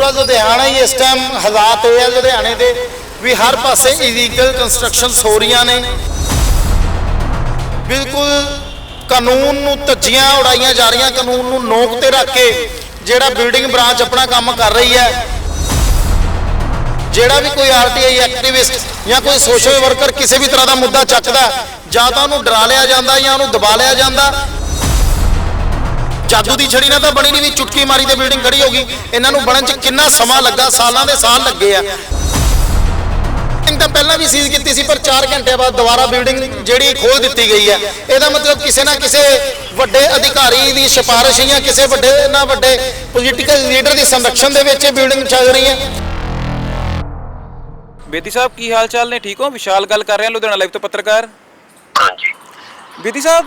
ਪੂਰਾ ਲੁਧਿਆਣਾ ਹੀ ਇਸ ਟਾਈਮ ਹਾਲਾਤ ਇਹ ਆ ਲੁਧਿਆਣੇ ਦੇ ਵੀ ਹਰ ਪਾਸੇ ਇਲੀਗਲ ਕੰਸਟਰਕਸ਼ਨਸ ਹੋ ਰਹੀਆਂ ਨੇ। ਬਿਲਕੁਲ ਕਾਨੂੰਨ ਨੂੰ ਧੱਜੀਆਂ ਉਡਾਈਆਂ ਜਾ ਰਹੀਆਂ, ਕਾਨੂੰਨ ਨੂੰ ਨੋਕ ਤੇ ਰੱਖ ਕੇ ਜਿਹੜਾ ਬਿਲਡਿੰਗ ਬ੍ਰਾਂਚ ਆਪਣਾ ਕੰਮ ਕਰ ਰਹੀ ਹੈ, ਜਿਹੜਾ ਵੀ ਕੋਈ ਆਰਟੀਆਈ ਐਕਟਿਵਿਸਟ ਜਾਂ ਕੋਈ ਸੋਸ਼ਲ ਵਰਕਰ ਕਿਸੇ ਵੀ ਤਰ੍ਹਾਂ ਦਾ ਮੁੱਦਾ ਚੱਕਦਾ, ਜਾਂ ਤਾਂ ਉਹਨੂੰ ਡਰਾ ਲਿਆ ਜਾਂਦਾ ਜਾਂ ਉਹਨੂੰ ਦਬਾ ਲਿਆ ਜਾਂਦਾ ਜਾਦੂ ਦੀ ਛੜੀ ਨਾਲ ਤਾਂ ਬਣੀ ਨਹੀਂ ਵੀ ਚੁਟਕੀ ਮਾਰੀ ਤੇ ਬਿਲਡਿੰਗ ਖੜੀ ਹੋ ਗਈ। ਇਹਨਾਂ ਨੂੰ ਬਣਨ 'ਚ ਕਿੰਨਾ ਸਮਾਂ ਲੱਗਾ ਸਾਲਾਂ ਦੇ ਸਾਲ ਲੱਗੇ ਆ। ਬਿਲਡਿੰਗ ਤਾਂ ਪਹਿਲਾਂ ਵੀ ਸੀਜ਼ ਕੀਤੀ ਸੀ ਪਰ 4 ਘੰਟੇ ਬਾਅਦ ਦੁਬਾਰਾ ਬਿਲਡਿੰਗ ਜਿਹੜੀ ਖੋਲ ਦਿੱਤੀ ਗਈ ਹੈ। ਇਹਦਾ ਮਤਲਬ ਕਿਸੇ ਨਾ ਕਿਸੇ ਵੱਡੇ ਅਧਿਕਾਰੀ ਦੀ ਸਿਫਾਰਿਸ਼ ਜਾਂ ਕਿਸੇ ਵੱਡੇ ਨਾ ਵੱਡੇ ਪੋਲੀਟੀਕਲ ਲੀਡਰ ਦੀ ਸੰਰਕਸ਼ਣ ਦੇ ਵਿੱਚ ਇਹ ਬਿਲਡਿੰਗ ਚੱਲ ਰਹੀ ਹੈ। ਬੇਦੀ ਸਾਹਿਬ ਕੀ ਹਾਲ ਚਾਲ ਨੇ? ਠੀਕ ਹੋ? ਵਿਸ਼ਾਲ ਗੱਲ ਕਰ ਰਿਹਾ ਲੁਧਿਆਣਾ ਲਾਈਵ ਤੋਂ ਪੱਤਰਕਾਰ। ਹਾਂਜੀ। ਬੇਦੀ ਸਾਹਿਬ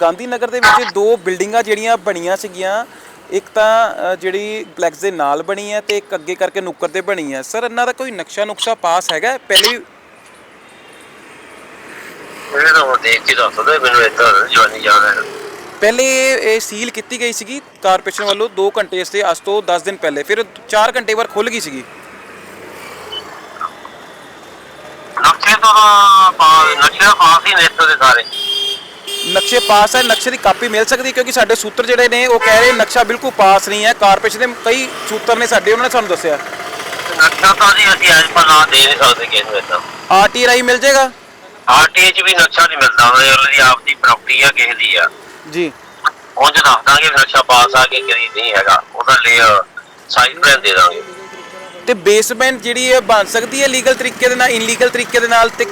ਗਾਂਧੀ ਨਗਰ ਦੇ ਵਿੱਚ ਦੋ ਬਿਲਡਿੰਗਾਂ ਜਿਹੜੀਆਂ ਬਣੀਆਂ ਸੀਗੀਆਂ ਇੱਕ ਤਾਂ ਜਿਹੜੀ ਫਲੈਕਸ ਦੇ ਨਾਲ ਬਣੀ ਹੈ ਤੇ ਇੱਕ ਅੱਗੇ ਕਰਕੇ ਨੁੱਕਰ ਤੇ ਬਣੀ ਹੈ। ਸਰ ਇਹਨਾਂ ਦਾ ਕੋਈ ਨਕਸ਼ਾ ਨੁਕਸ਼ਾ ਪਾਸ ਹੈਗਾ? ਪਹਿਲੇ ਵੀ ਇਹ ਤਾਂ ਹੁਣ ਦੇਖ ਕੇ ਦੱਸ ਦੇ ਮੈਨੂੰ ਇੱਧਰ ਜਵਾਨੀ ਯਾਦ ਹੈ। ਪਹਿਲੇ ਇਹ ਸੀਲ ਕੀਤੀ ਗਈ ਸੀਗੀ ਕਾਰਪੋਰੇਸ਼ਨ ਵੱਲੋਂ 2 ਘੰਟੇ ਤੇ ਅੱਜ ਤੋਂ 10 ਦਿਨ ਪਹਿਲੇ ਫਿਰ 4 ਘੰਟੇ ਬਾਅਦ ਖੁੱਲ ਗਈ ਸੀਗੀ। ਨਕਸ਼ੇ ਤੋਂ ਤਾਂ ਪਾ- ਨਕਸ਼ੇ ਪਾਸ ਹੀ ਨੇ ਇੱਥੋਂ ਦੇ ਸਾਰੇ। ਨਕਸ਼ੇ ਪਾਸ ਹੈ ਨਕਸ਼ੇ ਦੀ ਕਾਪੀ ਮਿਲ ਸਕਦੀ ਕਿਉਂਕਿ ਸਾਡੇ ਸੂਤਰ ਜਿਹੜੇ ਨੇ ਉਹ ਕਹਿ ਰਹੇ ਨਕਸ਼ਾ ਬਿਲਕੁਲ ਪਾਸ ਨਹੀਂ ਹੈ। ਕਾਰਪੋਰੇਸ਼ਨ ਦੇ ਕਈ ਸੂਤਰ ਨੇ ਸਾਡੇ ਉਹਨਾਂ ਨੇ ਸਾਨੂੰ ਦੱਸਿਆ। ਤੇ ਨਕਸ਼ਾ ਤਾਂ ਜੀ ਅਸੀਂ ਅੱਜ ਪਰ ਨਾ ਦੇ ਨਹੀਂ ਸਕਦੇ ਕਿਸੇ ਨੂੰ ਇੱਦਾਂ। ਆਰਟੀ ਰਾਈ ਮਿਲ ਜਾਏਗਾ? ਆਰਟੀਏ 'ਚ ਵੀ ਨਕਸ਼ਾ ਨਹੀਂ ਮਿਲਦਾ ਆਪ ਦੀ ਪ੍ਰਾਪਰਟੀ ਆ ਕਿਸੇ ਦੀ ਆ। ਜੀ। ਉਂਝ ਦੱਸ ਦਾਂਗੇ ਨਕਸ਼ਾ ਪਾਸ ਆ ਕਿ ਕਿਹਦੀ ਨਹੀਂ ਹੈਗਾ। ਉਹਦਾ ਲੈ ਸਾਈਜ਼ ਪਲਾਨ ਦੇ ਦਾਂਗੇ। ਤੇ ਬੇਸਮੈਂਟ ਜਿਹੜੀ ਹੈ ਬਣ ਸਕਦੀ ਹੈ ਲੀਗਲ ਤਰੀਕੇ ਦੇ ਨਾਲ ਇਨਲੀਗਲ ਤਰੀਕੇ ਦੇ ਨਾਲ ਤੇ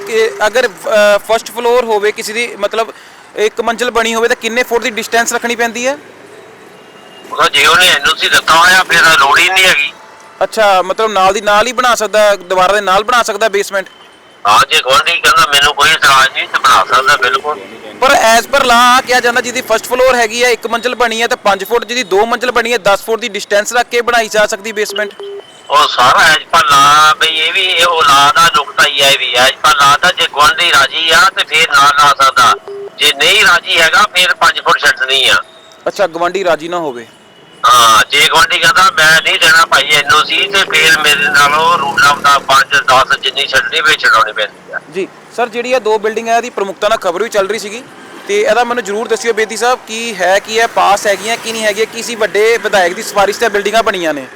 ਅਗਰ ਫਰਸਟ ਫਲੋਰ ਹੋਵੇ ਕਿਸੇ ਦੀ ਮਤਲਬ ਇੱਕ ਮੰਜ਼ਲ ਬਣੀ ਹੋਵੇ ਤਾਂ ਕਿੰਨੇ ਫੁੱਟ ਦੀ ਡਿਸਟੈਂਸ ਰੱਖਣੀ ਪੈਂਦੀ ਹੈ? ਉਹਦਾ ਜੇ ਉਹਨੇ ਐਨਓਸੀ ਦਿੱਤਾ ਹੋਇਆ ਫਿਰ ਲੋੜ ਹੀ ਨਹੀਂ ਹੈਗੀ। ਅੱਛਾ ਮਤਲਬ ਨਾਲ ਦੀ ਨਾਲ ਹੀ ਬਣਾ ਸਕਦਾ ਦੁਬਾਰਾ ਦੇ ਨਾਲ ਬਣਾ ਸਕਦਾ ਬੇਸਮੈਂਟ ਆ ਜੇ ਗਵਾਂਢੀ ਕਹਿੰਦਾ ਮੈਨੂੰ ਕੋਈ ਇਤਰਾਜ਼ ਨਹੀਂ ਤੇ ਬਣਾ ਸਕਦਾ ਬਿਲਕੁਲ। ਪਰ ਐਜ਼ ਪਰ ਲਾ ਕਿਹਾ ਜਾਂਦਾ ਜਿਹਦੀ ਫਰਸਟ ਫਲੋਰ ਹੈਗੀ ਹੈ ਇੱਕ ਮੰਜ਼ਲ ਬਣੀ ਹੈ ਤਾਂ 5 ਫੁੱਟ ਜਿਹਦੀ ਦੋ ਮੰਜ਼ਲ ਬਣੀ ਹੈ 10 ਫੁੱਟ ਦੀ ਡਿਸਟੈਂਸ ਰੱਖ ਕੇ ਬਣਾਈ ਜਾ ਸਕਦੀ ਬੇਸਮੈਂਟ ਉਹ ਸਾਰਾ ਐਜ ਪਰ ਲਾ ਬਈ ਇਹ ਵੀ ਇਹ ਔਲਾਦ ਦਾ ਨੁਕਤਾ ਹੀ ਹੈ ਵੀ ਐਜ ਪਰ ਲਾ ਦਾ। ਜੇ ਗੁਆਂਢੀ ਰਾਜੀ ਆ ਤੇ ਫੇਰ ਨਾ ਲਾ ਸਕਦਾ। ਜੇ ਨਹੀਂ ਰਾਜੀ ਹੈਗਾ ਫੇਰ 5 ਫੁੱਟ ਛੱਡਣੀ ਆ। ਅੱਛਾ ਗਵਾਂਢੀ ਰਾਜੀ ਨਾ ਹੋਵੇ। ਹਾਂ ਜੇ ਗੁਆਂਢੀ ਕਹਿੰਦਾ ਮੈਂ ਨਹੀਂ ਦੇਣਾ ਭਾਈ ਐਨਓਸੀ ਤੇ ਫੇਰ ਮੇਰੇ ਨਾਲੋਂ ਰੂਲਾਂ ਦਾ 5 10 ਜਿੰਨੀ ਛੱਡਣੀ ਵੇ ਛਡਾਉਣੀ ਪੈਂਦੀ ਆ। ਜੀ ਸਰ ਜਿਹੜੀ ਇਹ ਦੋ ਬਿਲਡਿੰਗਾਂ ਇਹਦੀ ਪ੍ਰਮੁਖਤਾ ਨਾਲ ਖਬਰ ਵੀ ਚੱਲ ਰਹੀ ਸੀਗੀ ਤੇ ਇਹਦਾ ਮੈਨੂੰ ਜਰੂਰ ਦੱਸਿਓ ਬੇਦੀ ਸਾਹਿਬ ਕੀ ਹੈ ਕੀ ਹੈ ਪਾਸ ਹੈਗੀਆਂ ਕੀ ਨਹੀਂ ਹੈਗੀਆਂ ਕੀ ਸੀ ਵੱਡੇ ਵਿਧਾਇਕ ਦੀ ਸਿਫਾਰਿਸ਼ ਤੇ ਬਿਲਡਿੰਗਾਂ ਬਣੀਆਂ ਨੇ?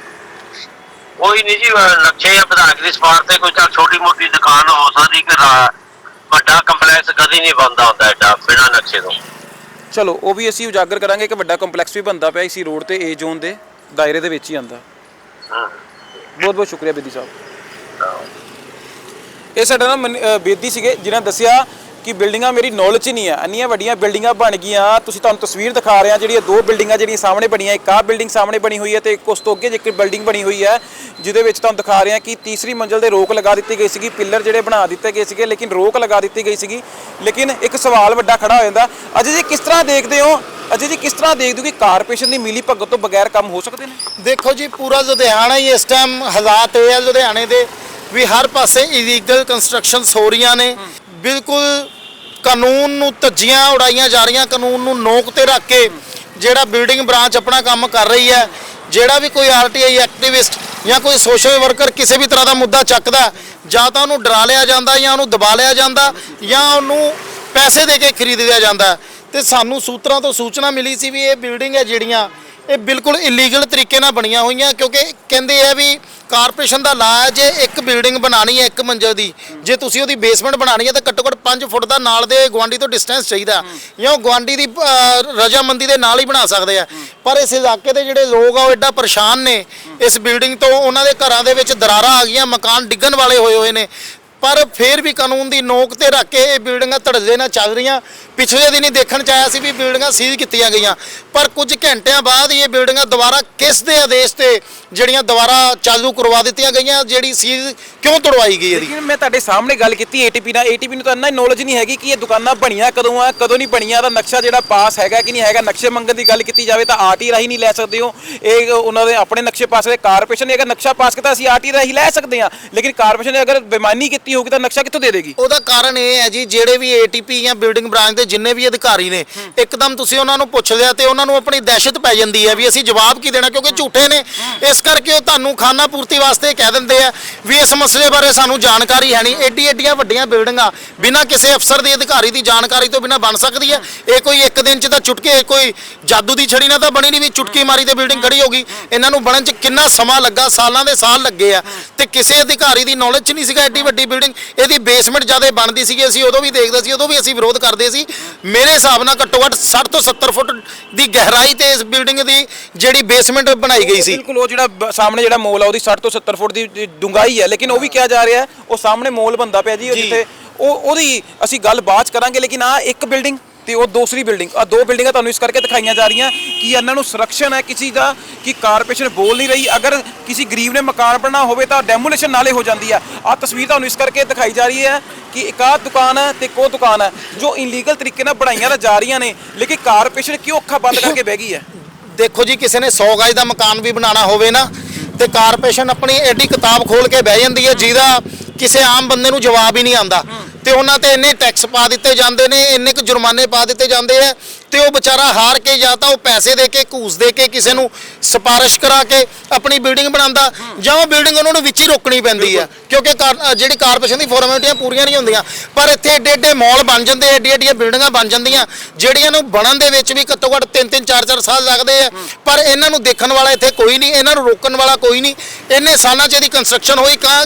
ਕੋਈ ਨਹੀਂ ਜੀ ਨਕਸ਼ੇ ਜਾਂ ਵਿਧਾਇਕ ਦੀ ਸਪਾਰ ਤੇ ਕੋਈ ਚੱਲ ਛੋਟੀ ਮੋਟੀ ਦੁਕਾਨ ਹੋ ਸਕਦੀ ਕਿ ਰਾ- ਵੱਡਾ ਕੰਪਲੈਕਸ ਕਦੀ ਨਹੀਂ ਬੰਦਾ ਹੁੰਦਾ ਐਡਾ ਬਿਨਾਂ ਨਕਸ਼ੇ ਤੋਂ। ਚਲੋ ਉਹ ਵੀ ਅਸੀਂ ਉਜਾਗਰ ਕਰਾਂਗੇ ਕਿ ਵੱਡਾ ਕੰਪਲੈਕਸ ਵੀ ਬਣਦਾ ਪਿਆ ਇਸੀ ਰੋਡ ਤੇ ਏ ਜ਼ੋਨ ਦੇ ਦਾਇਰੇ ਦੇ ਵਿੱਚ ਹੀ ਆਂਦਾ ਹੂੰ। ਬਹੁਤ ਬਹੁਤ ਸ਼ੁਕਰੀਆ ਬੇਦੀ ਸਾਹਿਬ। ਇਹ ਸਾਡਾ ਨਾ ਬੇਦੀ ਸੀਗੇ ਜਿਨ੍ਹਾਂ ਦੱਸਿਆ ਕਿ ਬਿਲਡਿੰਗਾਂ ਮੇਰੀ ਨੌਲੇਜ 'ਚ ਨਹੀਂ ਆ ਇੰਨੀਆਂ ਵੱਡੀਆਂ ਬਿਲਡਿੰਗਾਂ ਬਣ ਗਈਆਂ। ਤੁਸੀਂ ਤੁਹਾਨੂੰ ਤਸਵੀਰ ਦਿਖਾ ਰਹੇ ਹਾਂ, ਜਿਹੜੀਆਂ ਦੋ ਬਿਲਡਿੰਗਾਂ ਜਿਹੜੀਆਂ ਸਾਹਮਣੇ ਬਣੀਆਂ, ਇੱਕ ਆਹ ਬਿਲਡਿੰਗ ਸਾਹਮਣੇ ਬਣੀ ਹੋਈ ਹੈ ਤੇ ਇੱਕ ਉਸ ਤੋਂ ਅੱਗੇ ਇੱਕ ਬਿਲਡਿੰਗ ਬਣੀ ਹੋਈ ਹੈ, ਜਿਹਦੇ ਵਿੱਚ ਤੁਹਾਨੂੰ ਦਿਖਾ ਰਹੇ ਹਾਂ ਕਿ ਤੀਸਰੀ ਮੰਜ਼ਲ ਤੇ ਰੋਕ ਲਗਾ ਦਿੱਤੀ ਗਈ ਸੀਗੀ। ਪਿੱਲਰ ਜਿਹੜੇ ਬਣਾ ਦਿੱਤੇ ਗਏ ਸੀਗੇ, ਲੇਕਿਨ ਰੋਕ ਲਗਾ ਦਿੱਤੀ ਗਈ ਸੀਗੀ। ਲੇਕਿਨ ਇੱਕ ਸਵਾਲ ਵੱਡਾ ਖੜਾ ਹੋ ਜਾਂਦਾ, ਅਜੇ ਜੀ ਕਿਸ ਤਰ੍ਹਾਂ ਦੇਖਦੇ ਹੋ? ਅਜੇ ਜੀ ਕਿਸ ਤਰ੍ਹਾਂ ਦੇਖਦੇ ਹੋ ਕਿ ਕਾਰਪੋਰੇਸ਼ਨ ਦੀ ਮਿਲੀ ਭਗਤ ਤੋਂ ਬਗੈਰ ਕੰਮ ਹੋ ਸਕਦੇ ਨੇ? ਦੇਖੋ ਜੀ, ਪੂਰਾ ਲੁਧਿਆਣਾ ਹੀ ਇਸ ਟਾਈਮ ਹਾਲਾਤ ਇਹ ਆ, ਲੁਧਿਆਣੇ ਦੇ ਵੀ ਹਰ ਪਾਸੇ ਇਲੀਗਲ ਕੰਸਟਰਕਸ਼ਨਸ ਹੋ ਰਹੀਆਂ ਨੇ। ਬਿਲਕੁਲ ਕਾਨੂੰਨ ਨੂੰ ਧੱਜੀਆਂ ਉਡਾਈਆਂ ਜਾ ਰਹੀਆਂ, ਕਾਨੂੰਨ ਨੂੰ ਨੋਕ ਤੇ ਰੱਖ ਕੇ ਜਿਹੜਾ ਬਿਲਡਿੰਗ ਬ੍ਰਾਂਚ ਆਪਣਾ ਕੰਮ ਕਰ ਰਹੀ ਹੈ, ਜਿਹੜਾ ਵੀ ਕੋਈ ਆਰਟੀਆਈ ਐਕਟਿਵਿਸਟ ਜਾਂ ਕੋਈ ਸੋਸ਼ਲ ਵਰਕਰ ਕਿਸੇ ਵੀ ਤਰ੍ਹਾਂ ਦਾ ਮੁੱਦਾ ਚੱਕਦਾ, ਜਾਂ ਤਾਂ ਉਹਨੂੰ ਡਰਾ ਲਿਆ ਜਾਂਦਾ ਜਾਂ ਉਹਨੂੰ ਦਬਾ ਲਿਆ ਜਾਂਦਾ ਜਾਂ ਉਹਨੂੰ ਪੈਸੇ ਦੇ ਕੇ ਖਰੀਦ ਲਿਆ ਜਾਂਦਾ। ਤੇ ਸਾਨੂੰ ਸੂਤਰਾਂ ਤੋਂ ਸੂਚਨਾ ਮਿਲੀ ਸੀ ਵੀ ਇਹ ਬਿਲਡਿੰਗ ਹੈ ਜਿਹੜੀਆਂ ਇਹ ਬਿਲਕੁਲ ਇਲੀਗਲ ਤਰੀਕੇ ਨਾਲ ਬਣੀਆਂ ਹੋਈਆਂ, ਕਿਉਂਕਿ ਕਹਿੰਦੇ ਆ ਵੀ ਕਾਰਪੋਰੇਸ਼ਨ ਦਾ ਲਾ ਹੈ, ਜੇ ਇੱਕ ਬਿਲਡਿੰਗ ਬਣਾਣੀ ਹੈ ਇੱਕ ਮੰਜ਼ਿਲ ਦੀ, ਜੇ ਤੁਸੀਂ ਉਹਦੀ ਬੇਸਮੈਂਟ ਬਣਾਣੀ ਹੈ ਤਾਂ ਘੱਟੋ ਘੱਟ 5 ਫੁੱਟ ਦਾ ਨਾਲ ਦੇ ਗਵਾਂਡੀ ਤੋਂ ਡਿਸਟੈਂਸ ਚਾਹੀਦਾ। ਜਾਂ ਉਹ ਗਵਾਂਡੀ ਦੀ ਰਜ਼ਾਮੰਦੀ ਦੇ ਨਾਲ ਹੀ ਬਣਾ ਸਕਦੇ ਆ। ਪਰ ਇਸ ਇਲਾਕੇ ਦੇ ਜਿਹੜੇ ਲੋਕ ਆ, ਉਹ ਐਡਾ ਪਰੇਸ਼ਾਨ ਨੇ। ਇਸ ਬਿਲਡਿੰਗ ਤੋਂ ਉਹਨਾਂ ਦੇ ਘਰਾਂ ਦੇ ਵਿੱਚ ਦਰਾਰਾਂ ਆ ਗਈਆਂ, ਮਕਾਨ ਡਿੱਗਣ ਵਾਲੇ ਹੋਏ ਹੋਏ ਨੇ। ਪਰ ਫਿਰ ਵੀ ਕਾਨੂੰਨ ਦੀ ਨੋਕ ਤੇ ਰੱਖ ਕੇ ਇਹ ਬਿਲਡਿੰਗਾਂ ਧੜਲੇ ਨਾਲ ਚੱਲ ਰਹੀਆਂ। ਪਿਛਲੇ ਦਿਨ ਹੀ ਦੇਖਣ ਚ ਆਇਆ ਸੀ ਵੀ ਬਿਲਡਿੰਗਾਂ ਸੀਜ਼ ਕੀਤੀਆਂ ਗਈਆਂ। ਪਰ ਕੁਝ ਘੰਟਿਆਂ ਬਾਅਦ ਇਹ ਬਿਲਡਿੰਗਾਂ ਦੁਬਾਰਾ ਕਿਸ ਦੇ ਆਦੇਸ਼ ਤੇ ਜਿਹੜੀਆਂ ਦੁਬਾਰਾ ਚਾਲੂ ਕਰਵਾ ਦਿੱਤੀਆਂ ਗਈਆਂ, ਜਿਹੜੀ ਸੀਜ਼ ਕਿਉਂ ਤੁੜਵਾਈ ਗਈ ਇਹਦੀ? ਲੇਕਿਨ ਮੈਂ ਤੁਹਾਡੇ ਸਾਹਮਣੇ ਗੱਲ ਕੀਤੀ ਏਟੀਪੀ ਨਾਲ। ਏਟੀਪੀ ਨੂੰ ਤਾਂ ਇੰਨਾ ਨੌਲੇਜ ਨਹੀਂ ਹੈਗੀ ਕਿ ਇਹ ਦੁਕਾਨਾਂ ਬਣੀਆਂ ਕਦੋਂ ਆ ਕਦੋਂ ਨਹੀਂ ਬਣੀਆਂ ਦਾ ਨਕਸ਼ਾ ਜਿਹੜਾ ਪਾਸ ਹੈਗਾ ਕਿ ਨਹੀਂ ਹੈਗਾ ਨਕਸ਼ੇ ਮੰਗਣ ਦੀ ਗੱਲ ਕੀਤੀ ਜਾਵੇ ਤਾਂ ਆਰਟੀ ਰਾਹੀਂ ਨਹੀਂ ਲੈ ਸਕਦੇ ਹੋ ਇਹ ਉਹਨਾਂ ਦੇ ਆਪਣੇ ਨਕਸ਼ੇ ਪਾਸ ਕਰੇ ਕਾਰਪੋਰੇਸ਼ਨ ਨੇ ਅਗਰ ਨਕਸ਼ਾ ਪਾਸ ਕੀਤਾ ਅਸੀਂ ਆਰਟੀ ਰਾਹੀਂ ਲੈ ਸਕਦੇ ਹਾਂ। ਲੇਕਿਨ ਕਾਰਪੋਰੇਸ਼ਨ ਨੇ ਅਗਰ ਬੇਮਾਨੀ ਕੀਤੀ ਹੋਊਗੀ ਤਾਂ ਨਕਸ਼ਾ ਕਿੱਥੋਂ ਦੇ ਦੇਗੀ? ਉਹਦਾ ਕਾਰਨ ਇਹ ਹੈ ਜੀ ਜਿਹੜੇ ਵੀ ਏਟੀਪੀ ਜਾਂ ਬਿਲਡਿੰਗ ਬ੍ਰਾਂਚ ਦੇ ਜਿੰਨੇ ਵੀ ਅਧਿਕਾਰੀ ਨੇ ਇੱਕਦਮ ਤੁਸੀਂ ਉਹਨਾਂ ਨੂੰ ਪੁੱਛ ਲਿਆ ਤੇ ਉਹਨਾਂ ਨੂੰ ਆਪਣੀ ਦਹਿਸ਼ਤ ਪੈ ਜਾਂਦੀ ਹੈ ਵੀ ਅਸੀਂ ਜਵਾਬ ਕੀ ਦੇਣਾ ਕਿਉਂਕਿ ਝੂਠੇ ਨੇ। ਇਸ ਕਰਕੇ ਉਹ ਤੁਹਾਨੂੰ ਖਾਨਾ ਪੂਰਤੀ ਵਾਸਤੇ ਕਹਿ ਦਿੰਦੇ ਆ ਵੀ ਇਸ ਮਸਲੇ ਬਾਰੇ ਸਾਨੂੰ ਜਾਣਕਾਰੀ ਹੈ ਨਹੀਂ। ਏਡੀ ਏਡੀਆਂ ਵੱਡੀਆਂ ਬਿਲਡਿੰਗਾਂ ਬਿਨਾਂ ਕਿਸੇ ਅਫਸਰ ਦੇ, ਅਧਿਕਾਰੀ ਦੀ ਜਾਣਕਾਰੀ ਤੋਂ ਬਿਨਾਂ ਬਣ ਸਕਦੀ ਹੈ। ਇਹ ਕੋਈ ਇੱਕ ਦਿਨ ਚ ਤਾਂ ਚੁਟਕੇ ਕੋਈ ਜਾਦੂ ਦੀ ਛੜੀ ਨਾਲ ਤਾਂ ਬਣੀ ਨਹੀਂ ਵੀ ਚੁਟਕੀ ਮਾਰੀ ਤੇ ਬਿਲਡਿੰਗ ਖੜੀ ਹੋ ਗਈ। ਇਹਨਾਂ ਨੂੰ ਬਣਨ ਚ ਕਿੰਨਾ ਸਮਾਂ ਲੱਗਾ, ਸਾਲਾਂ ਦੇ ਸਾਲ ਲੱਗੇ ਆ। ਤੇ ਕਿਸੇ ਅਧਿਕਾਰੀ ਦੀ ਨੌਲੇਜ ਚ ਨਹੀਂ ਸੀਗਾ ਐਡੀ ਵੱਡੀ ਬਿਲਡਿੰਗ ਇਹਦੀ ਬੇਸਮੈਂਟ ਜ਼ਿਆਦਾ ਬਣਦੀ ਸੀਗੀ, ਅਸੀਂ ਉਦੋਂ ਵੀ ਦੇਖਦੇ ਸੀ, ਉਦੋਂ ਵੀ ਅਸੀਂ ਵਿਰੋਧ ਕਰਦੇ ਸੀ। ਮੇਰੇ ਹਿਸਾਬ ਨਾਲ ਘੱਟੋ ਘੱਟ 60 ਤੋਂ 70 ਫੁੱਟ ਦੀ ਗਹਿਰਾਈ ਤੇ ਇਸ ਬਿਲਡਿੰਗ ਦੀ ਜਿਹੜੀ ਬੇਸਮੈਂਟ ਬਣਾਈ ਗਈ ਸੀ। ਬਿਲਕੁਲ, ਉਹ ਜਿਹੜਾ ਸਾਹਮਣੇ ਜਿਹੜਾ ਮੋਲ ਆ, ਉਹਦੀ 60 ਤੋਂ 70 ਫੁੱਟ ਦੀ ਡੂੰਘਾਈ ਹੈ ਲੇਕਿਨ ਉਹ ਵੀ ਕਿਹਾ ਜਾ ਰਿਹਾ ਉਹ ਸਾਹਮਣੇ ਮੋਲ ਬੰਦਾ ਪਿਆ ਜੀ ਉਹ। ਜਿੱਥੇ ਉਹ ਉਹਦੀ ਅਸੀਂ ਗੱਲ ਬਾਅਦ 'ਚ ਕਰਾਂਗੇ ਲੇਕਿਨ ਆ ਇੱਕ ਬਿਲਡਿੰਗ ਤੇ ਉਹ ਦੂਸਰੀ ਬਿਲਡਿੰਗ ਆ ਦੋ ਬਿਲਡਿੰਗਾਂ ਤੁਹਾਨੂੰ ਇਸ ਕਰਕੇ ਦਿਖਾਈਆਂ ਜਾ ਰਹੀਆਂ ਕਿ ਇਹਨਾਂ ਨੂੰ ਸੁਰੱਖਿਆ ਹੈ ਕਿਸੇ ਦਾ ਕਿ ਕਾਰਪੋਰੇਸ਼ਨ ਬੋਲ ਨਹੀਂ ਰਹੀ। ਅਗਰ ਕਿਸੇ ਗਰੀਬ ਨੇ ਮਕਾਨ ਬਣਨਾ ਹੋਵੇ ਤਾਂ ਡੈਮੋਲੇਸ਼ਨ ਨਾਲੇ ਹੋ ਜਾਂਦੀ ਹੈ। ਆ ਤਸਵੀਰ ਤੁਹਾਨੂੰ ਇਸ ਕਰਕੇ ਦਿਖਾਈ ਜਾ ਰਹੀ ਹੈ ਕਿ ਇੱਕ ਆਹ ਦੁਕਾਨ ਹੈ ਤੇ ਉਹ ਦੁਕਾਨ ਹੈ ਜੋ ਇਨਲੀਗਲ ਤਰੀਕੇ ਨਾਲ ਬਣਾਈਆਂ ਤਾਂ ਜਾ ਰਹੀਆਂ ਨੇ ਲੇਕਿਨ ਕਾਰਪੋਰੇਸ਼ਨ ਕਿਉਂ ਅੱਖਾਂ ਬੰਦ ਕਰਕੇ ਬਹਿ ਗਈ ਹੈ? ਦੇਖੋ ਜੀ ਕਿਸੇ ਨੇ 100 ਗਜ ਦਾ ਮਕਾਨ ਵੀ ਬਣਾਉਣਾ ਹੋਵੇ ਨਾ ਤੇ ਕਾਰਪੋਰੇਸ਼ਨ ਆਪਣੀ ਐਡੀ ਕਿਤਾਬ ਖੋਲ ਕੇ ਬਹਿ ਜਾਂਦੀ ਹੈ ਜਿਹਦਾ ਕਿਸੇ ਆਮ ਬੰਦੇ ਨੂੰ ਜਵਾਬ ਹੀ ਨਹੀਂ ਆਉਂਦਾ। ਤੇ ਉਹਨਾਂ ਤੇ ਇੰਨੇ ਟੈਕਸ ਪਾ ਦਿੱਤੇ ਜਾਂਦੇ ਨੇ ਇੰਨੇ ਕੁ ਜੁਰਮਾਨੇ ਪਾ ਦਿੱਤੇ ਜਾਂਦੇ ਆ ਤੇ ਉਹ ਵਿਚਾਰਾ ਹਾਰ ਕੇ ਜਾਂ ਤਾਂ ਉਹ ਪੈਸੇ ਦੇ ਕੇ ਘੂਸ ਦੇ ਕੇ ਕਿਸੇ ਨੂੰ ਸਿਫਾਰਿਸ਼ ਕਰਾ ਕੇ ਆਪਣੀ ਬਿਲਡਿੰਗ ਬਣਾਉਂਦਾ ਜਾਂ ਉਹ ਬਿਲਡਿੰਗ ਉਹਨਾਂ ਨੂੰ ਵਿੱਚ ਹੀ ਰੋਕਣੀ ਪੈਂਦੀ ਆ। ਕਿਉਂਕਿ ਜਿਹੜੀ ਕਾਰਪੋਰੇਸ਼ਨ ਦੀ ਫਾਰਮੈਲਿਟੀਆਂ ਪੂਰੀਆਂ ਨਹੀਂ ਹੁੰਦੀਆਂ। ਪਰ ਇੱਥੇ ਏਡੇ ਏਡੇ ਮਾਲ ਬਣ ਜਾਂਦੇ ਏਡੀ ਏਡੀਆਂ ਬਿਲਡਿੰਗਾਂ ਬਣ ਜਾਂਦੀਆਂ ਜਿਹੜੀਆਂ ਨੂੰ ਬਣਨ ਦੇ ਵਿੱਚ ਵੀ ਘੱਟੋ ਘੱਟ 3-3 4-4 ਸਾਲ ਲੱਗਦੇ ਆ। ਪਰ ਇਹਨਾਂ ਨੂੰ ਦੇਖਣ ਵਾਲਾ ਇੱਥੇ ਕੋਈ ਨਹੀਂ ਇਹਨਾਂ ਨੂੰ ਰੋਕਣ ਵਾਲਾ ਕੋਈ ਨਹੀਂ। ਇੰਨੇ ਸਾਲਾਂ 'ਚ ਇਹਦੀ ਕੰਸਟਰਕਸ਼ਨ ਹੋਈ ਕਾਂ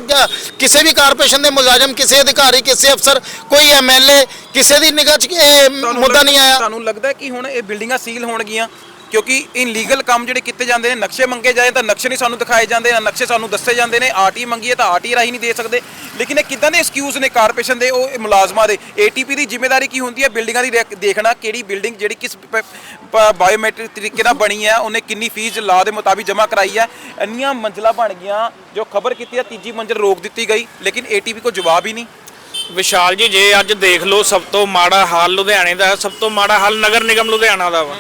ਕਿਸੇ ਵੀ ਕਾਰਪੋਰੇਸ਼ਨ ਦੇ ਮੁਲਾਜ਼ਮ ਕਿਸੇ ਅਧਿਕਾਰੀ ਕਿਸੇ ਅਫਸਰ ਕੋਈ ਐਮਐਲਏ ਕਿਸੇ ਦੀ ਨਿਗਾਹ 'ਚ ਇਹ ਮੁੱਦਾ ਨਹੀਂ ਆਇਆ? ਤੁਹਾਨੂੰ ਲੱਗਦਾ ਕਿ ਹੁਣ ਇਹ ਬਿਲਡਿੰਗਾਂ ਸੀਲ ਹੋਣਗੀਆਂ ਕਿਉਂਕਿ ਇਨਲੀਗਲ ਕੰਮ ਜਿਹੜੇ ਕੀਤੇ ਜਾਂਦੇ ਨੇ ਨਕਸ਼ੇ ਮੰਗੇ ਜਾਏ ਤਾਂ ਨਕਸ਼ੇ ਨਹੀਂ ਸਾਨੂੰ ਦਿਖਾਏ ਜਾਂਦੇ ਨਾ ਨਕਸ਼ੇ ਸਾਨੂੰ ਦੱਸੇ ਜਾਂਦੇ ਨੇ ਆਰਟੀ ਮੰਗੀਏ ਤਾਂ ਆਰਟੀ ਰਾਹੀਂ ਨਹੀਂ ਦੇ ਸਕਦੇ। ਲੇਕਿਨ ਇਹ ਕਿਦਾਂ ਦੇ ਐਕਸਕਿਊਜ਼ ਨੇ ਕਾਰਪੋਰੇਸ਼ਨ ਦੇ ਉਹ ਮੁਲਾਜ਼ਮਾਂ ਦੇ? ਏਟੀਪੀ ਦੀ ਜ਼ਿੰਮੇਵਾਰੀ ਕੀ ਹੁੰਦੀ ਹੈ ਬਿਲਡਿੰਗਾਂ ਦੀ ਦੇਖਣਾ ਕਿਹੜੀ ਬਿਲਡਿੰਗ ਜਿਹੜੀ ਕਿਸ ਬਾਇਓਮੈਟ੍ਰਿਕ ਤਰੀਕੇ ਨਾਲ ਬਣੀ ਹੈ ਉਹਨੇ ਕਿੰਨੀ ਫੀਸ ਲਾ ਦੇ ਮੁਤਾਬਿਕ ਜਮ੍ਹਾਂ ਕਰਾਈ ਹੈ। ਇੰਨੀਆਂ ਮੰਜ਼ਲਾਂ ਬਣ ਗਈਆਂ ਜੋ ਖਬਰ ਕੀਤੀ ਹੈ ਤੀਜੀ ਮੰਜ਼ਲ ਰੋਕ ਦਿੱਤੀ ਗਈ ਲੇਕਿਨ ਏਟੀਪੀ ਕੋ ਜਵਾਬ ਹੀ ਨਹੀਂ। ਵਿਸ਼ਾਲ ਜੀ, ਜੇ ਅੱਜ ਦੇਖ ਲਓ ਸਭ ਤੋਂ ਮਾੜਾ ਹਾਲ ਲੁਧਿਆਣੇ ਦਾ, ਸਭ ਤੋਂ ਮਾੜਾ ਹਾਲ ਨਗਰ ਨਿਗਮ ਲੁਧਿਆਣਾ ਦਾ ਵਾ।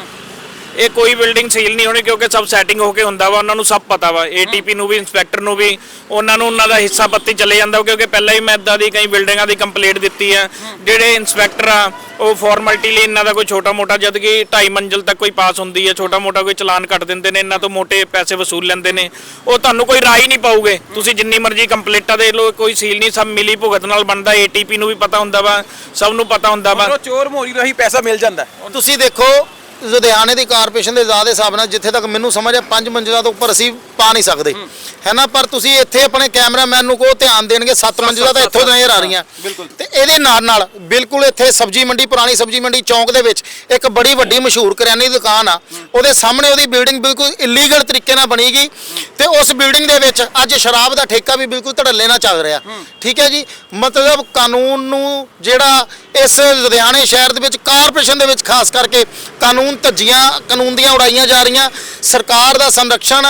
ਇਹ ਕੋਈ ਬਿਲਡਿੰਗ ਸੀਲ ਨਹੀਂ ਹੋਣੀ ਕਿਉਂਕਿ ਸਭ ਸੈਟਿੰਗ ਹੋ ਕੇ ਹੁੰਦਾ ਵਾ ਉਹਨਾਂ ਨੂੰ ਸਭ ਪਤਾ ਵਾ। ਏਟੀਪੀ ਨੂੰ ਵੀ ਇਨਸਪੈਕਟਰ ਨੂੰ ਵੀ ਉਹਨਾਂ ਨੂੰ ਉਹਨਾਂ ਦਾ ਹਿੱਸਾ ਪੱਤੀ ਚੱਲੇ ਜਾਂਦਾ ਕਿਉਂਕਿ ਪਹਿਲਾਂ ਹੀ ਮੈਂ ਇਦਾਂ ਦੀ ਕਈ ਬਿਲਡਿੰਗਾਂ ਦੀ ਕੰਪਲੀਟ ਦਿੱਤੀ ਆ। ਜਿਹੜੇ ਇਨਸਪੈਕਟਰ ਆ ਉਹ ਫਾਰਮੈਲਿਟੀ ਲਈ ਇਹਨਾਂ ਦਾ ਕੋਈ ਛੋਟਾ ਮੋਟਾ ਜਦ ਕਿ 2.5 ਮੰਜ਼ਿਲ ਤੱਕ ਕੋਈ ਪਾਸ ਹੁੰਦੀ ਹੈ ਛੋਟਾ ਮੋਟਾ ਕੋਈ ਚਲਾਨ ਕੱਟ ਦਿੰਦੇ ਨੇ ਇਹਨਾਂ ਤੋਂ ਮੋٹے ਪੈਸੇ ਵਸੂਲ ਲੈਂਦੇ ਨੇ। ਉਹ ਤੁਹਾਨੂੰ ਕੋਈ ਰਾਈ ਨਹੀਂ ਪਾਉਗੇ ਤੁਸੀਂ ਜਿੰਨੀ ਮਰਜ਼ੀ ਕੰਪਲੀਟਾਂ ਦੇ ਲਓ ਕੋਈ ਸੀਲ ਨਹੀਂ ਸਭ ਮਿਲੀ ਭੁਗਤ ਨਾਲ ਬਣਦਾ। ਏਟੀਪੀ ਨੂੰ ਵੀ ਪਤਾ ਹੁੰਦਾ ਵਾ ਸਭ ਨੂੰ ਪਤਾ ਹੁੰਦਾ ਵਾ। ਚੋਰ ਮੋਰੀ ਰਾਹੀਂ ਪੈਸਾ ਮਿਲ ਜਾਂਦਾ। ਤੁਸੀਂ ਦੇਖੋ ਲੁਧਿਆਣੇ ਦੀ ਕਾਰਪੋਰੇਸ਼ਨ ਦੇ ਜ਼ਾਦੇ ਹਿਸਾਬ ਨਾਲ ਜਿੱਥੇ ਤੱਕ ਮੈਨੂੰ ਸਮਝ ਆ ਪੰਜ ਮੰਜ਼ਿਲਾਂ ਤੋਂ ਉੱਪਰ ਅਸੀਂ ਪਾ ਨਹੀਂ ਸਕਦੇ। ਹੈਨਾ ਪਰ ਤੁਸੀਂ ਇੱਥੇ ਆਪਣੇ ਕੈਮਰਾਮੈਨ ਨੂੰ ਕਹੋ ਧਿਆਨ ਦੇਣਗੇ ਸੱਤ ਮੰਜ਼ਿਲਾਂ ਤਾਂ ਇੱਥੋਂ ਨਜ਼ਰ ਆ ਰਹੀਆਂ। ਤੇ ਇਹਦੇ ਨਾਲ ਨਾਲ ਬਿਲਕੁਲ ਇੱਥੇ ਸਬਜ਼ੀ ਮੰਡੀ ਪੁਰਾਣੀ ਸਬਜ਼ੀ ਮੰਡੀ ਚੌਂਕ ਦੇ ਵਿੱਚ ਇੱਕ ਬੜੀ ਵੱਡੀ ਮਸ਼ਹੂਰ ਕਰਿਆਨੇ ਦੀ ਦੁਕਾਨ ਆ। ਉਹਦੇ ਸਾਹਮਣੇ ਉਹਦੀ ਬਿਲਡਿੰਗ ਬਿਲਕੁਲ ਇਲੀਗਲ ਤਰੀਕੇ ਨਾਲ ਬਣੀ ਗਈ। ਤੇ ਉਸ ਬਿਲਡਿੰਗ ਦੇ ਵਿੱਚ ਅੱਜ ਸ਼ਰਾਬ ਦਾ ਠੇਕਾ ਵੀ ਬਿਲਕੁਲ ਧੜੱਲੇ ਨਾਲ ਚੱਲ ਰਿਹਾ। ਠੀਕ ਹੈ ਜੀ? ਮਤਲਬ ਕਾਨੂੰਨ ਨੂੰ ਜਿਹੜਾ ਇਸ ਲੁਧਿਆਣੇ ਸ਼ਹਿਰ ਦੇ ਵਿੱਚ ਕਾਰਪੋਰੇਸ਼ਨ ਦੇ ਵਿੱਚ ਖਾਸ ਕਰਕੇ ਕਾਨੂੰਨ ਧੱਜੀਆਂ ਕਾਨੂੰਨ ਦੀਆਂ ਉਡਾਈਆਂ ਜਾ ਰਹੀਆਂ। ਸਰਕਾਰ ਦਾ ਸੰਰਕਸ਼ਣ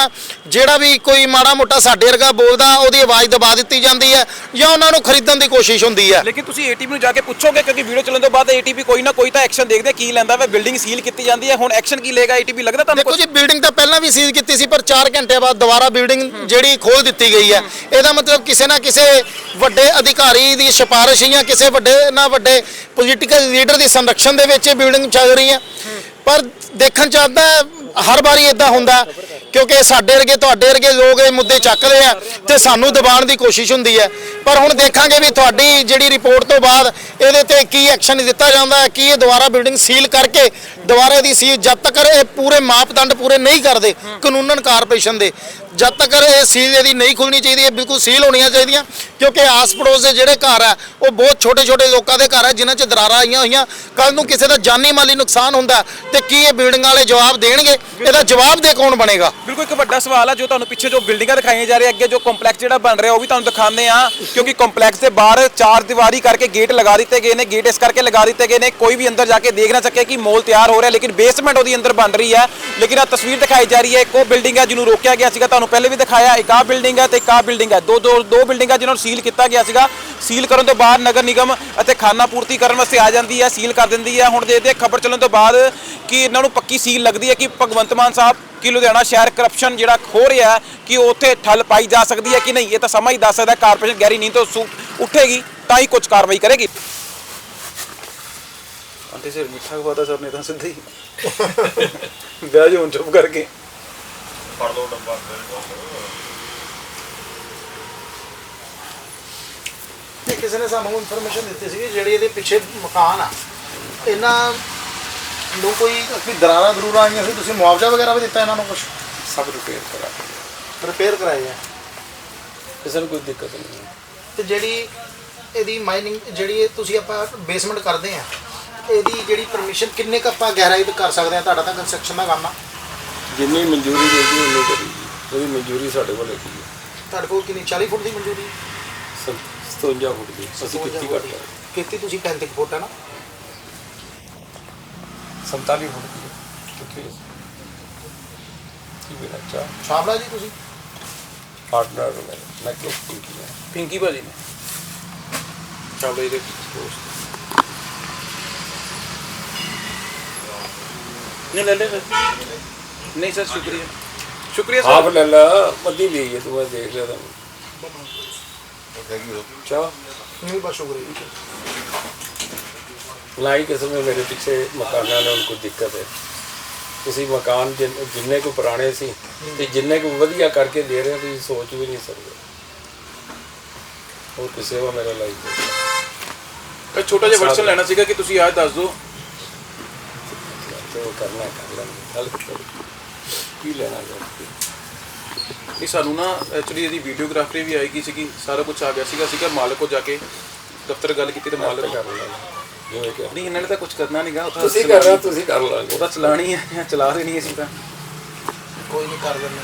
ਜਿਹੜਾ ਵੀ ਕੋਈ ਮਾੜਾ ਮੋਟਾ ਸਾਡੇ ਵਰਗਾ ਬੋਲਦਾ ਉਹਦੀ ਆਵਾਜ਼ ਦਬਾ ਦਿੱਤੀ ਜਾਂਦੀ ਹੈ ਜਾਂ ਉਹਨਾਂ ਨੂੰ ਖਰੀਦਣ ਦੀ ਕੋਸ਼ਿਸ਼ ਹੁੰਦੀ ਹੈ। ਲੇਕਿਨ ਤੁਸੀਂ ਏਟੀਪੀ ਨੂੰ ਜਾ ਕੇ ਪੁੱਛੋਗੇ ਕਿਉਂਕਿ ਵੀਡੀਓ ਚੱਲਣ ਤੋਂ ਬਾਅਦ ਏਟੀਪੀ ਕੋਈ ਨਾ ਕੋਈ ਤਾਂ ਐਕਸ਼ਨ ਦੇਖਦੇ ਕੀ ਲੈਂਦਾ ਵਾ ਬਿਲਡਿੰਗ ਸੀਲ ਕੀਤੀ ਜਾਂਦੀ ਹੈ। ਹੁਣ ਐਕਸ਼ਨ ਕੀ ਲਏਗਾ ਏਟੀਪੀ ਲੱਗਦਾ ਤੁਹਾਨੂੰ ਦੇਖੋ ਜੀ ਬਿਲਡਿੰਗ ਤਾਂ ਪਹਿਲਾਂ ਵੀ ਸੀਜ਼ ਕੀਤੀ ਸੀ ਪਰ 4 ਘੰਟੇ ਬਾਅਦ ਦੁਬਾਰਾ ਬਿਲਡਿੰਗ ਜਿਹੜੀ ਖੋਲ ਦਿੱਤੀ ਗਈ ਹੈ। ਇਹਦਾ ਮਤਲਬ ਕਿਸੇ ਨਾ ਕਿਸੇ ਵੱਡੇ ਅਧਿਕਾਰੀ ਦੀ ਸਿਫਾਰਿਸ਼ ਜਾਂ ਕਿਸੇ ਵੱਡੇ ਨਾ ਵੱਡੇ ਪੋਲੀਟੀਕਲ ਲੀਡਰ ਦੀ ਸੰਰਕਸ਼ਣ ਦੇ ਵਿੱਚ ਇਹ ਬਿਲਡਿੰਗ ਚੱਲ ਰਹੀ ਹੈ। ਪਰ ਦੇਖਣ ਚ ਆਉਂਦਾ ਹਰ ਵਾਰੀ ਇਦਾਂ ਹੁੰਦਾ, ਕਿਉਂਕਿ ਸਾਡੇ ਵਰਗੇ, ਤੁਹਾਡੇ ਵਰਗੇ ਲੋਕ ਇਹ ਮੁੱਦੇ ਚੱਕਦੇ ਆ ਤੇ ਸਾਨੂੰ ਦਬਾਉਣ ਦੀ ਕੋਸ਼ਿਸ਼ ਹੁੰਦੀ ਹੈ। ਪਰ ਹੁਣ ਦੇਖਾਂਗੇ ਵੀ ਤੁਹਾਡੀ ਜਿਹੜੀ ਰਿਪੋਰਟ ਤੋਂ ਬਾਅਦ ਇਹਦੇ ਤੇ ਕੀ ਐਕਸ਼ਨ ਦਿੱਤਾ ਜਾਂਦਾ ਹੈ, ਕੀ ਇਹ ਦੁਬਾਰਾ ਬਿਲਡਿੰਗ ਸੀਲ ਕਰਕੇ ਦੁਬਾਰਾ ਦੀ ਸੀਲ ਜਦ ਤੱਕ ਇਹ ਪੂਰੇ ਮਾਪਦੰਡ ਪੂਰੇ ਨਹੀਂ ਕਰਦੇ ਕਾਨੂੰਨਨ ਕਾਰਪੋਰੇਸ਼ਨ ਦੇ, ਜਦ ਤੱਕ ਇਹ ਸੀਲ ਇਹਦੀ ਨਹੀਂ ਖੁੱਲਣੀ ਚਾਹੀਦੀ, ਇਹ ਬਿਲਕੁਲ ਸੀਲ ਹੋਣੀਆਂ ਚਾਹੀਦੀਆਂ, ਕਿਉਂਕਿ ਆਸ ਪੜੋਸ ਦੇ ਜਿਹੜੇ ਘਰ ਆ, ਉਹ ਬਹੁਤ ਛੋਟੇ ਛੋਟੇ ਲੋਕਾਂ ਦੇ ਘਰ ਆ, ਜਿਨ੍ਹਾਂ 'ਚ ਦਰਾਰਾਂ ਆਈਆਂ ਹੋਈਆਂ ਕੱਲ ਨੂੰ ਕਿਸੇ ਦਾ ਜਾਨੀ ਮਾਲੀ ਨੁਕਸਾਨ ਹੁੰਦਾ ਤੇ ਕੀ ਇਹ ਬਿਲਡਿੰਗ ਵਾਲੇ ਜਵਾਬ ਦੇਣਗੇ? ਇਹਦਾ ਜਵਾਬ ਦੇ ਕੌਣ ਬਣੇਗਾ? ਬਿਲਕੁਲ ਇੱਕ ਵੱਡਾ ਸਵਾਲ ਆ ਜੋ ਤੁਹਾਨੂੰ ਪਿੱਛੇ ਜੋ ਬਿਲਡਿੰਗਾਂ ਦਿਖਾਈਆਂ ਜਾ ਰਹੀਆਂ ਅੱਗੇ ਜੋ ਕੰਪਲੈਕਸ ਜਿਹੜਾ ਬਣ ਰਿਹਾ ਉਹ ਵੀ ਤੁਹਾਨੂੰ ਦਿਖਾਉਂਦੇ ਆ ਕਿਉਂਕਿ ਕੰਪਲੈਕਸ ਦੇ ਬਾਹਰ ਚਾਰ ਦੀਵਾਰੀ ਕਰਕੇ ਗੇਟ ਲਗਾ ਦਿੱਤੇ ਗਏ ਨੇ ਗੇਟ ਇਸ ਕਰਕੇ ਲਗਾ ਦਿੱਤੇ ਗਏ ਨੇ ਕੋਈ ਵੀ ਅੰਦਰ ਜਾ ਕੇ ਦੇਖ ਨਾ ਸਕੇ ਕਿ ਮੋਲ ਤਿਆਰ ਹੋ ਰਿਹਾ ਲੇਕਿਨ ਬੇਸਮੈਂਟ ਉਹਦੀ ਅੰਦਰ ਬਣ ਰਹੀ ਹੈ ਲੇਕਿਨ ਆ ਤਸਵੀਰ ਦਿਖਾਈ ਜਾ ਰਹੀ ਹੈ ਇੱਕ ਉਹ ਬਿਲਡਿੰਗ ਹੈ ਜਿਹਨੂੰ ਰੋਕਿਆ ਗਿਆ ਸੀਗਾ ਤੁਹਾਨੂੰ ਪਹਿਲੇ ਵੀ ਦਿਖਾਇਆ ਇੱਕ ਆ ਬਿਲਡਿੰਗ ਹੈ ਤੇ ਇੱਕ ਆ ਬਿਲਡਿੰਗ ਹੈ ਦੋ ਦੋ ਦੋ ਬਿਲਡਿੰਗਾਂ ਜਿਹਨਾਂ ਨੂੰ ਸੀਲ ਕੀਤਾ ਗਿਆ ਸੀਗਾ ਸੀਲ ਕਰਨ ਤੋਂ ਬਾਅਦ ਨਗਰ ਨਿਗਮ ਅਤੇ ਖਾਨਾ ਪੂਰਤੀ ਕਰਨ ਵਾਸਤੇ ਆ ਜਾਂਦੀ ਹੈ ਸੀਲ ਕਰ ਦਿੰਦੀ ਹੈ ਹੁਣ ਦੇਖਦੇ ਖਬਰ ਚੱਲਣ ਤੋਂ ਬਾਅਦ ਕਿ ਇਹਨਾਂ ਨੂੰ ਪੱਕੀ ਸੀਲ ਲੱਗਦੀ ਹੈ ਕਿ ਭਗਵੰਤ ਮਾਨ ਸਾਹਿਬ ਕਿ ਲੁਧਿਆਣਾ ਸ਼ਹਿਰ ਕਰਪਸ਼ਨ ਜਿਹੜਾ ਖੋ ਰਿਹਾ ਹੈ ਕਿ ਉੱਥੇ ਠੱਲ ਪਾਈ ਜਾ ਸਕਦੀ ਹੈ ਕਿ ਨਹੀਂ? ਇਹ ਤਾਂ ਸਮਾਂ ਹੀ ਦੱਸ ਸਕਦਾ ਕਾਰਪੋਰੇਸ਼ਨ ਗਹਿਰੀ ਨੀਂਦ ਤੋਂ ਉੱਠੇਗੀ ਤਾਂ ਹੀ ਕੁਝ ਕਾਰਵਾਈ ਕਰੇਗੀ। ਮਿੱਠੇ ਸਿਰ ਮਿੱਠਾ ਖਵਾਤਾ ਸਰ ਨੇ ਤਾਂ ਸਿੱਧਾ। ਹੀ ਬਹਿ ਜਾਓ ਹੁਣ ਚੁੱਪ ਕਰਕੇ। ਇਹ ਕਿਸੇ ਨੇ ਸਾਨੂੰ ਇਨਫੋਰਮੇਸ਼ਨ ਦਿੱਤੀ ਸੀ ਜਿਹੜੇ ਇਹਦੇ ਪਿੱਛੇ ਮਕਾਨ ਆ ਇਹਨਾਂ ਨੂੰ ਕੋਈ ਕੋਈ ਦਰਾਰਾਂ ਦਰੂਰਾਂ ਆਈਆਂ ਸੀ ਤੁਸੀਂ ਮੁਆਵਜ਼ਾ ਵਗੈਰਾ ਵੀ ਦਿੱਤਾ ਇਹਨਾਂ ਨੂੰ ਕੁਝ ਸਭ ਰਿਪੇਅਰ ਕਰਾ ਰਿਪੇਅਰ ਕਰਾਏ ਆ ਕਿਸੇ ਨੂੰ ਕੋਈ ਦਿੱਕਤ ਨਹੀਂ ਹੈ। ਤੇ ਜਿਹੜੀ ਇਹਦੀ ਮਾਈਨਿੰਗ ਜਿਹੜੀ ਇਹ ਤੁਸੀਂ ਆਪਾਂ ਬੇਸਮੈਂਟ ਕਰਦੇ ਆ ਇਹਦੀ ਜਿਹੜੀ ਪਰਮਿਸ਼ਨ ਕਿੰਨੇ ਕ ਆਪਾਂ ਗਹਿਰਾਈ ਤੇ ਕਰ ਸਕਦੇ ਆ ਤੁਹਾਡਾ ਤਾਂ ਕੰਸਟਰਕਸ਼ਨ ਦਾ ਕੰਮ ਆ। ਜਿੰਨੀ ਮਨਜ਼ੂਰੀ ਦੇਗੀ ਉਨੀ ਕਰੀ ਉਹਦੀ ਮਨਜ਼ੂਰੀ ਸਾਡੇ ਕੋਲ ਹੈਗੀ ਹੈ ਤੁਹਾਡੇ ਕੋਲ ਕਿੰਨੀ? 40 ਫੁੱਟ ਦੀ ਮਨਜ਼ੂਰੀ? ਹੈ? ਸਤ- 57 ਫੁੱਟ ਦੀ। ਅਸੀਂ ਦੀ। ਕਰਦਾ ਕੀਤੀ ਤੁਸੀਂ 35 ਫੁੱਟ ਹੈ ਨਾ? 47 ਫੁੱਟ ਦੀ ਕਿੱਥੇ ਕੀ ਮੇਰਾ ਚਾ ਸ਼ਾਮਲਾ ਜੀ ਤੁਸੀਂ ਪਾਰਟਨਰ ਮੈਂ ਮੈਂ ਕਿਉਂ ਕੀ ਹੈ ਪਿੰਕੀ ਭਾਜੀ ਨੇ ਚਾਵਲੇ ਇਹਦੇ ਦੋਸਤ ਨਹੀਂ ਲੈ ਲੈ ਸਰ ਨਹੀਂ ਸਰ ਸ਼ੁਕਰੀਆ ਸ਼ੁਕਰੀਆ ਆਪ ਸਰ ਲੈ ਲਾ ਮੱਦੀ ਲਈ ਹੈ ਤੂੰ ਮੈਂ ਦੇਖ ਲਿਆ ਤਾਂ ਚਾ ਨਹੀਂ ਬਸ ਸ਼ੁਕਰੀਆ लाई किस्म में मेरे पीछे मकाना ने उनको दिक्कत है ਤੁਸੀਂ ਮਕਾਨ ਜਿਨ- ਜਿੰਨੇ ਕੋ ਪੁਰਾਣੇ ਸੀ ਤੇ ਜਿੰਨੇ ਕੋ ਵਧੀਆ ਕਰਕੇ ਦੇ ਰਹੇ ਹੋ ਤੁਸੀਂ ਸੋਚ ਵੀ ਨਹੀਂ ਸਕਦੇ ਉਹ ਕਿਸੇ ਵਾ ਮੇਰਾ ਲਾਈਫ ਇੱਕ ਛੋਟਾ ਜਿਹਾ ਵਰਸ਼ਨ ਲੈਣਾ ਸੀਗਾ ਕਿ ਤੁਸੀਂ ਆਜ ਦੱਸ ਦਿਓ ਤੇ ਉਹ ਕਰਨਾ ਕਰ ਲੈਂਗੇ ਹੈਲਪ ਕਰੋ ਕੀ ਲੈਣਾ ਹੈ ਕਿ ਸਾਨੂੰ ਨਾ ਐਕਚੁਅਲੀ ਇਹਦੀ ਵੀਡੀਓਗ੍ਰਾਫੀ ਵੀ ਆਏਗੀ ਸੀਗੀ ਸਾਰਾ ਕੁਝ ਆ ਗਿਆ ਸੀਗਾ ਸੀਗਾ ਮਾਲਕ ਕੋ ਜਾ ਕੇ ਦਫ਼ਤਰ ਗੱਲ ਕੀਤੀ ਤੇ ਮਾਲਕ ਕਰ ਲੈਣਾ ਜਿਵੇਂ ਕਿ ਨਹੀਂ ਇਹਨਾਂ ਨੇ ਤਾਂ ਕੁਝ ਕਰਨਾ ਨਹੀਂਗਾ ਉਹ ਤਾਂ ਤੁਸੀਂ ਕਰ ਰਹੇ ਹੋ ਤੁਸੀਂ ਕਰ ਲਾਂਗੇ ਉਹਦਾ ਚਲਾਣੀ ਹੈ ਜਾਂ ਚਲਾ ਦੇਣੀ ਅਸੀਂ ਤਾਂ। ਕੋਈ ਨਹੀਂ ਕਰ ਦਿੰਦੇ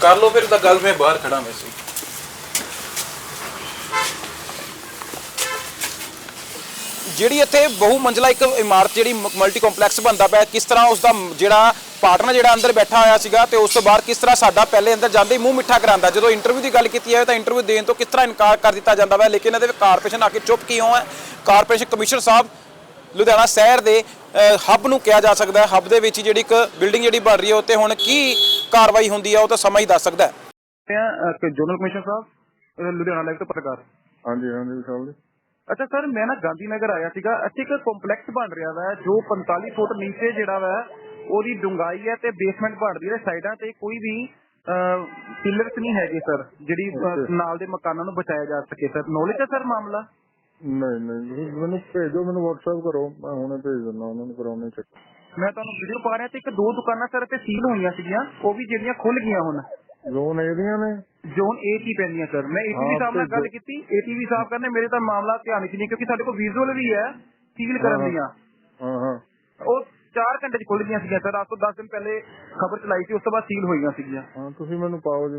ਕਰ ਲਓ ਫਿਰ ਤਾਂ ਗੱਲ ਮੈਂ ਬਾਹਰ ਖੜਾ ਵੈਸੇ ਜਿਹੜੀ ਇੱਥੇ ਬਹੁ ਮੰਜ਼ਲਾ ਇੱਕ ਇਮਾਰਤ ਜਿਹੜੀ ਮਲਟੀ ਕੰਪਲੈਕਸ ਬਣਦਾ ਪਿਆ ਕਿਸ ਤਰ੍ਹਾਂ ਉਸ ਦਾ ਮ- ਜਿਹੜਾ ਪਾਰਟਨਰ ਜਿਹੜਾ ਅੰਦਰ ਬੈਠਾ ਹੋਇਆ ਸੀਗਾ ਤੇ ਉਸ ਤੋਂ ਬਾਅਦ ਕਿਸ ਤਰ੍ਹਾਂ ਸਾਡਾ ਪਹਿਲੇ ਅੰਦਰ ਜਾਂਦੇ ਹੀ ਮੂੰਹ ਮਿੱਠਾ ਕਰਾਂਦਾ ਜਦੋਂ ਇੰਟਰਵਿਊ ਦੀ ਗੱਲ ਕੀਤੀ ਜਾਵੇ ਤਾਂ ਇੰਟਰਵਿਊ ਦੇਣ ਤੋਂ ਕਿਸ ਤਰ੍ਹਾਂ ਇਨਕਾਰ ਕਰ ਦਿੱਤਾ ਜਾਂਦਾ ਵਾ? ਲੇਕਿਨ ਇਹਦੇ ਵਿੱਚ ਕਾਰਪੋਰੇਸ਼ਨ ਆ ਕੇ ਚੁੱਪ ਕਿਉਂ ਹੈ? ਕਾਰਪੋਰੇਸ਼ਨ ਕਮਿਸ਼ਨਰ ਸਾਹਿਬ ਲੁਧਿਆਣਾ ਸ਼ਹਿਰ ਦੇ ਹੱਬ ਨੂੰ ਕਿਹਾ ਜਾ ਸਕਦਾ ਹੈ। ਹੱਬ ਦੇ ਵਿੱਚ ਜਿਹੜੀ ਇੱਕ ਬਿਲਡਿੰਗ ਜਿਹੜੀ ਬਣ ਰਹੀ ਹੈ ਉੱਤੇ ਹੁਣ ਕੀ ਕਾਰਵਾਈ ਹੁੰਦੀ ਹੈ ਉਹ ਤਾਂ ਸਮਾਂ ਹੀ ਦੱਸ ਸਕਦਾ ਹੈ। ਜਨਰਲ ਕਮਿਸ਼ਨਰ ਸਾਹਿਬ ਲੁਧਿਆਣਾ ਲਾਈਵ ਤੋਂ ਪੱਤਰਕਾਰ। ਹਾਂਜੀ ਹਾਂਜੀ ਸਾਹਿਬ ਜੀ। ਅੱਛਾ ਸਰ ਮੈਂ ਨਾ ਗਾਂਧੀ ਨਗਰ ਆਇਆ ਸੀਗਾ। ਇੱਥੇ ਇੱਕ ਕੰਪਲੈਕਸ ਬਣ ਰਿਹਾ ਵਾ ਜੋ 45 ਫੁੱਟ ਨੀਚੇ ਜਿਹੜਾ ਵਾ ਉਹਦੀ ਡੂੰਘਾਈ ਹੈ ਤੇ ਬੇਸਮੈਂਟ ਰਹੀ ਹੈ ਸਾਈਡਾਂ ਤੇ ਕੋਈ ਵੀ ਪਿਲਰਸ ਨਹੀਂ ਹੈਗੇ ਸਰ ਜਿਹੜੀ ਅਹ, ਨਾਲ ਦੇ ਮਕਾਨਾਂ ਨੂੰ ਬਚਾਇਆ ਜਾ ਸਕੇ ਸਰ ਨੌਲੇਜ ਹੈ ਸਰ ਮਾਮਲਾ? ਨਹੀਂ ਨਹੀਂ ਤੁਸੀਂ ਮੈਨੂੰ ਭੇਜੋ ਮੈਨੂੰ WhatsApp ਕਰੋ ਮੈਂ ਹੁਣੇ ਭੇਜ ਦਿੰਦਾ ਉਹਨਾਂ ਨੂੰ ਕਰਾਉਣੇ ਚੈੱਕ। ਮੈਂ ਤੁਹਾਨੂੰ ਵੀਡੀਓ ਪਾ ਰਿਹਾ ਤੇ ਇੱਕ ਦੋ ਦੁਕਾਨਾਂ ਸਰ ਇੱਥੇ ਸੀਲ ਹੋਈਆਂ ਸੀਗੀਆਂ ਉਹ ਵੀ ਜਿਹੜੀਆਂ ਖੁੱਲ ਗਈਆਂ ਹੁਣ। ਜ਼ੋਨ ਏਰੀਆ ਨੇ? ਜ਼ੋਨ ਏ ਕੀ ਪੈਂਦੀਆਂ ਸਰ ਮੈਂ ਏਟੀਵੀ ਹਾਂ, ਸਾਹਿਬ ਨਾਲ ਗੱਲ ਭੇਜੋ। ਕੀਤੀ ਏਟੀਵੀ ਸਾਹਿਬ ਕਹਿੰਦੇ ਮੇਰੇ ਤਾਂ ਮਾਮਲਾ ਧਿਆਨ ਵਿੱਚ ਨਹੀਂ ਕਿਉਂਕਿ ਸਾਡੇ ਕੋਲ ਵਿਜ਼ੂਅਲ ਵੀ ਹੈ ਸੀਲ ਕਰਨ ਹਾਂ। ਦੀਆਂ। ਹਾਂ ਹਾਂ। ਉਹ 4 ਘੰਟੇ ਚ ਖੁੱਲ ਗਈਆਂ ਸੀਗੀਆਂ, ਸਰ। ਅੱਜ ਤੋਂ 10 ਦਿਨ ਪਹਿਲੇ ਖਬਰ ਚਲਾਈ ਸੀ, ਉਸ ਤੋਂ ਬਾਅਦ ਸੀਲ ਹੋਈਆਂ ਸੀਗੀਆਂ। ਹਾਂ, ਤੁਸੀਂ ਮੈਨੂੰ ਪਾਓ ਜੀ